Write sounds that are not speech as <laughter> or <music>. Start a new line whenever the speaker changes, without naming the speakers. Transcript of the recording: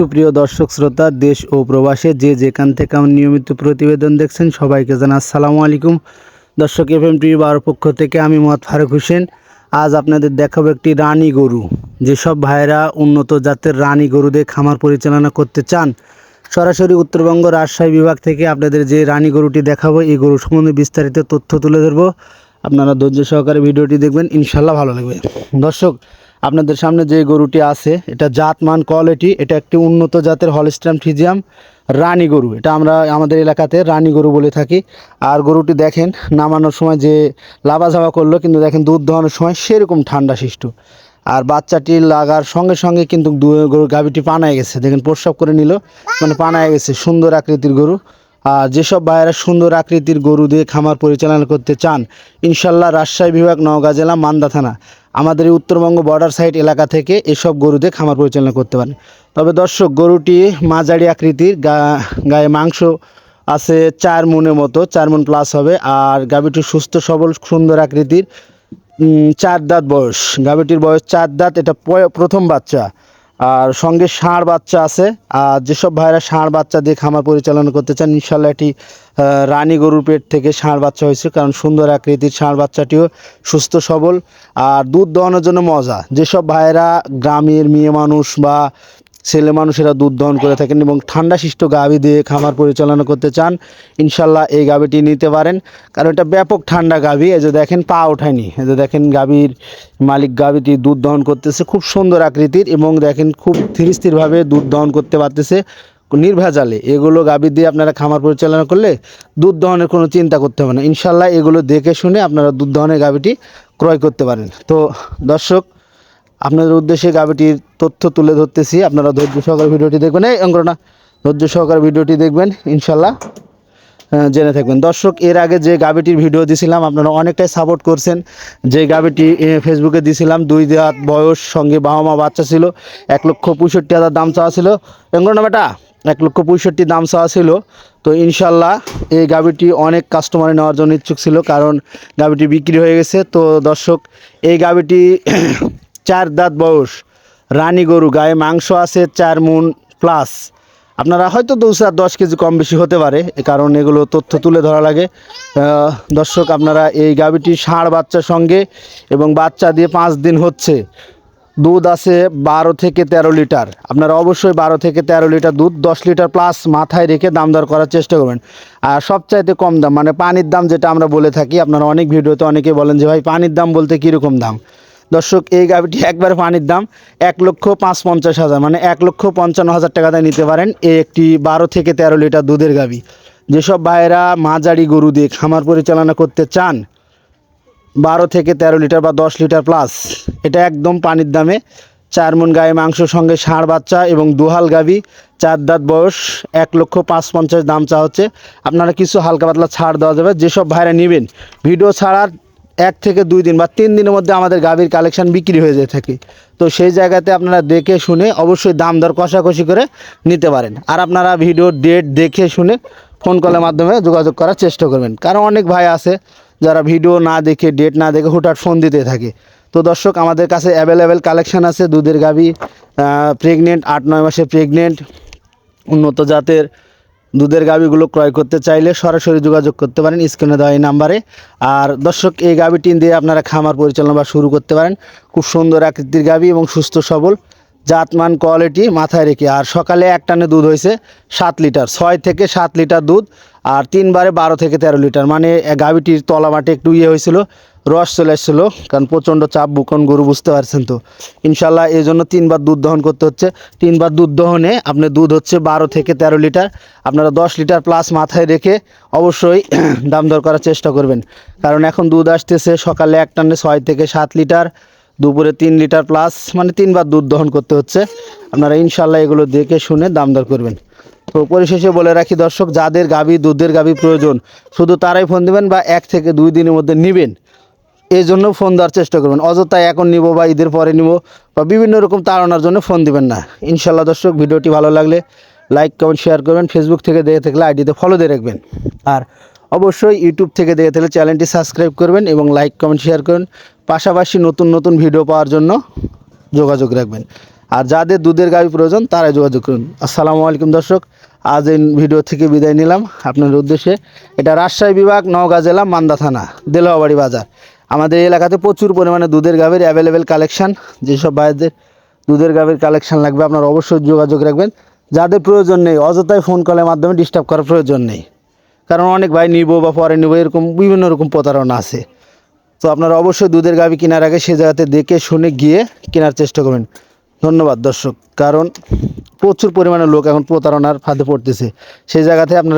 সুপ্রিয় দর্শক শ্রোতা, দেশ ও প্রবাসে যে যেখান থেকে আমার নিয়মিত প্রতিবেদন দেখছেন সবাইকে জানা আসসালামু আলাইকুম। দর্শক এফ এম টিভি বারো পক্ষ থেকে আমি মোহাম্মদ ফারুক হোসেন। আজ আপনাদের দেখাবো একটি রানী গরু। যেসব ভাইরা উন্নত জাতের রানী গরুদের খামার পরিচালনা করতে চান, সরাসরি উত্তরবঙ্গ রাজশাহী বিভাগ থেকে আপনাদের যে রানী গরুটি দেখাবো, এই গরু সম্বন্ধে বিস্তারিত তথ্য তুলে ধরবো। আপনারা ধৈর্য সহকারে ভিডিওটি দেখবেন ইনশাল্লাহ ভালো লাগবে। দর্শক আপনাদের সামনে যে গরুটি আছে, এটা জাতমান কোয়ালিটি, এটা একটি উন্নত জাতের হলস্টাম ফিজিয়াম রানী গরু। এটা আমরা আমাদের এলাকাতে রানী গরু বলে থাকি। আর গরুটি দেখেন, নামানোর সময় যে লাভাঝাবা করল, কিন্তু দেখেন দুধ দোহানোর সময় সেরকম ঠান্ডা সৃষ্ট। আর বাচ্চাটি লাগার সঙ্গে সঙ্গে কিন্তু গরু গাভীটি পানায় গেছে। দেখেন প্রস্রাব করে নিল মানে পানায় গেছে। সুন্দর আকৃতির গরু। আর যেসব ভাইয়েরা সুন্দর আকৃতির গরু দিয়ে খামার পরিচালনা করতে চান, ইনশাল্লাহ রাজশাহী বিভাগ নওগাঁ জেলা মান্দা থানা। আমাদের এই উত্তরবঙ্গ বর্ডার সাইড এলাকা থেকে এসব গরু দিয়ে খামার পরিচালনা করতে পারেন। তবে দর্শক, গরুটি মাঝারি আকৃতির, গা- গায়ে মাংস আছে চার মনের মতো, চার মন প্লাস হবে। আর গাভীটি সুস্থ, সবল, সুন্দর আকৃতির চার দাঁত বয়স। গাভীটির বয়স চার দাঁত, এটা প্রথম বাচ্চা। আর সঙ্গে ষাঁড় বাচ্চা আছে। আর যেসব ভাইরা ষাঁড় বাচ্চা দিয়ে খামার পরিচালনা করতে চান, ইনশাল্লাহ এটি রানী গরুর পেট থেকে ষাঁড় বাচ্চা হয়েছে। কারণ সুন্দর আকৃতির ষাঁড় বাচ্চাটিও সুস্থ, সবল আর দুধ দহনের জন্য মজা। যেসব ভাইরা গ্রামের মেয়ে মানুষ বা ছেলে মানুষেরা দুধ দহন করে থাকেন এবং ঠান্ডা শিষ্ট গাভী দিয়ে খামার পরিচালনা করতে চান, ইনশাল্লাহ এই গাভীটি নিতে পারেন। কারণ এটা ব্যাপক ঠান্ডা গাভী এই যে দেখেন পা ওঠায়নি। এই যে দেখেন গাভীর মালিক গাভীটি দুধ দহন করতেছে খুব সুন্দর আকৃতির এবং দেখেন খুব ধীর স্থিরভাবে দুধ দহন করতে পারতেছে নির্ভেজালে। এগুলো গাভী দিয়ে আপনারা খামার পরিচালনা করলে দুধ দহনের কোনো চিন্তা করতে হবে না। ইনশাল্লাহ এগুলো দেখে শুনে আপনারা দুধ দহনের গাভীটি ক্রয় করতে পারেন। তো দর্শক আপনাদের উদ্দেশ্যে গাভীটির তথ্য তুলে ধরতেছি। আপনারা ধৈর্য সহকারে ভিডিওটি দেখবেন। এই অঙ্কটা না ধৈর্য সহকারে ভিডিওটি দেখবেন ইনশাল্লাহ জেনে থাকবেন। দর্শক, এর আগে যে গাভীটির ভিডিও দিছিলাম, আপনারা অনেকটাই সাপোর্ট করছেন। যে গাভীটি ফেসবুকে দিছিলাম, দুই দাঁত বয়স, সঙ্গে বাবা মা বাচ্চা ছিল, এক লক্ষ পঁয়ষট্টি হাজার দাম চাওয়া ছিল। এঙ্গো না বেটা, এক লক্ষ পঁয়ষট্টি দাম চাওয়া ছিল। তো ইনশাল্লাহ এই গাভীটি অনেক কাস্টমারে নেওয়ার জন্য ইচ্ছুক ছিল, কারণ গাভীটি বিক্রি হয়ে গেছে। তো দর্শক, এই গাভীটি চার দাঁত বয়স, রানী গরু, গায়ে মাংস আছে, চার মুন প্লাস আপনারা হয়তো দু চার দশ কেজি কম বেশি হতে পারে কারণ এগুলো তথ্য তুলে ধরা লাগে। দর্শক, আপনারা এই গাভীটি ষাঁড় বাচ্চার সঙ্গে এবং বাচ্চা দিয়ে পাঁচ দিন হচ্ছে। দুধ আছে বারো থেকে তেরো লিটার। আপনারা অবশ্যই বারো থেকে তেরো লিটার দুধ, দশ লিটার প্লাস মাথায় রেখে দাম দর করার চেষ্টা করবেন। আর সবচাইতে কম দাম মানে পানির দাম যেটা আমরা বলে থাকি, আপনারা অনেক ভিডিওতে অনেকে বলেন যে, ভাই, পানির দাম বলতে কীরকম দাম? দর্শক, এই গাভিটি একবার পানির দাম এক লক্ষ পাঁচ পঞ্চাশ হাজার মানে এক লক্ষ পঞ্চান্ন হাজার টাকা দিয়ে নিতে পারেন। এই একটি বারো থেকে তেরো লিটার দুধের গাভি যেসব ভাইয়েরা মাঝারি গরু দিয়ে খামার পরিচালনা করতে চান, বারো থেকে তেরো লিটার বা দশ লিটার প্লাস এটা একদম পানির দামে। চার মন গায়ে মাংস সঙ্গে ষাঁড় বাচ্চা এবং দুহাল গাভি চার দাঁত বয়স, এক লক্ষ পাঁচ পঞ্চাশ দাম চা হচ্ছে। আপনারা কিছু হালকা পাতলা ছাড় দেওয়া যাবে। যেসব ভাইরা নেবেন, ভিডিও ছাড়ার এক থেকে দুই দিন বা তিন দিনের মধ্যে আমাদের গাভীর কালেকশন বিক্রি হয়ে যেয়ে থাকে। তো সেই জায়গাতে আপনারা দেখে শুনে অবশ্যই দাম দর কষাকষি করে নিতে পারেন। আর আপনারা ভিডিও ডেট দেখে শুনে ফোন কলের মাধ্যমে যোগাযোগ করার চেষ্টা করবেন। কারণ অনেক ভাই আছে যারা ভিডিও না দেখে ডেট না দেখে হুটহাট ফোন দিতে থাকে। তো দর্শক, আমাদের কাছে অ্যাভেলেবেল কালেকশান আছে দুধের গাভী প্রেগনেন্ট আট, নয় মাসে প্রেগনেন্ট উন্নত জাতের দুধের গাভীগুলো ক্রয় করতে চাইলে সরাসরি যোগাযোগ করতে পারেন, স্ক্রিনে দেওয়া এই নাম্বারে। আর দর্শক, এই গাভীটি দিয়ে আপনারা খামার পরিচালনা বা শুরু করতে পারেন। খুব সুন্দর আকৃতির গাভী এবং সুস্থ সবল, জাতমান কোয়ালিটি মাথায় রেখে। আর সকালে এক টানে দুধ হয়েছে সাত লিটার, ছয় থেকে সাত লিটার দুধ, আর তিনবারে বারো থেকে তেরো লিটার। মানে গাভীটির তলা মাঠে একটু ইয়ে হয়েছিল রস চলে এসেছিল, কারণ প্রচণ্ড চাপ, বুকন, গরু বুঝতে পারছেন তো। ইনশাল্লাহ এই জন্য তিনবার দুধ দহন করতে হচ্ছে। তিনবার দুধ দহনে আপনার দুধ হচ্ছে বারো থেকে তেরো লিটার। আপনারা দশ লিটার প্লাস মাথায় রেখে অবশ্যই <clears throat> দাম দর করার চেষ্টা করবেন। কারণ এখন দুধ আসতেছে সকালে এক টানে ছয় থেকে সাত লিটার, দুপুরে তিন লিটার প্লাস মানে তিনবার দুধ দহন করতে হচ্ছে। আপনারা ইনশাল্লাহ এগুলো দেখে শুনে দাম দর করবেন। তো পরিশেষে বলে রাখি দর্শক, যাদের গাভী, দুধের গাভী প্রয়োজন, শুধু তারাই ফোন দিবেন বা এক থেকে দুই দিনের মধ্যে নেবেন। এই জন্য ফোন দেওয়ার চেষ্টা করবেন। অযথায় এখন নিব বা ঈদের পরে নিব বা বিভিন্ন রকম তাড়ানোর জন্য ফোন দিবেন না। ইনশাল্লাহ দর্শক, ভিডিওটি ভালো লাগলে লাইক কমেন্ট শেয়ার করবেন। ফেসবুক থেকে দেখে থাকলে আইডিতে ফলো দিয়ে রাখবেন। আর অবশ্যই ইউটিউব থেকে দেখে থাকলে চ্যানেলটি সাবস্ক্রাইব করবেন এবং লাইক কমেন্ট শেয়ার করবেন পাশাপাশি নতুন নতুন ভিডিও পাওয়ার জন্য যোগাযোগ রাখবেন। আর যাদের দুধের গাভী প্রয়োজন, তারাই যোগাযোগ করুন। আসসালামু আলাইকুম দর্শক, আজ এই ভিডিও থেকে বিদায় নিলাম। আপনার উদ্দেশ্যে এটা রাজশাহী বিভাগ, নওগাঁ জেলা, মান্দা থানা, দেলোয়াবাড়ি বাজার। আমাদের এলাকাতে প্রচুর পরিমাণে দুধের গাভীর অ্যাভেলেবেল কালেকশান যেসব ভাইদের দুধের গাভীর কালেকশান লাগবে, আপনারা অবশ্যই যোগাযোগ রাখবেন। যাদের প্রয়োজন নেই অযথায় ফোন কলের মাধ্যমে ডিস্টার্ব করার প্রয়োজন নেই। কারণ অনেক ভাই নিব বা পরে নিব, এরকম বিভিন্ন রকম প্রতারণা আছে। তো আপনারা অবশ্যই দুধের গাভী কেনার আগে সে জায়গাতে দেখে শুনে গিয়ে কেনার চেষ্টা করবেন। ধন্যবাদ, দর্শক। কারণ প্রচুর পরিমাণে লোক এখন প্রতারণার ফাঁদে পড়তেছে। সেই জায়গাতে আপনারা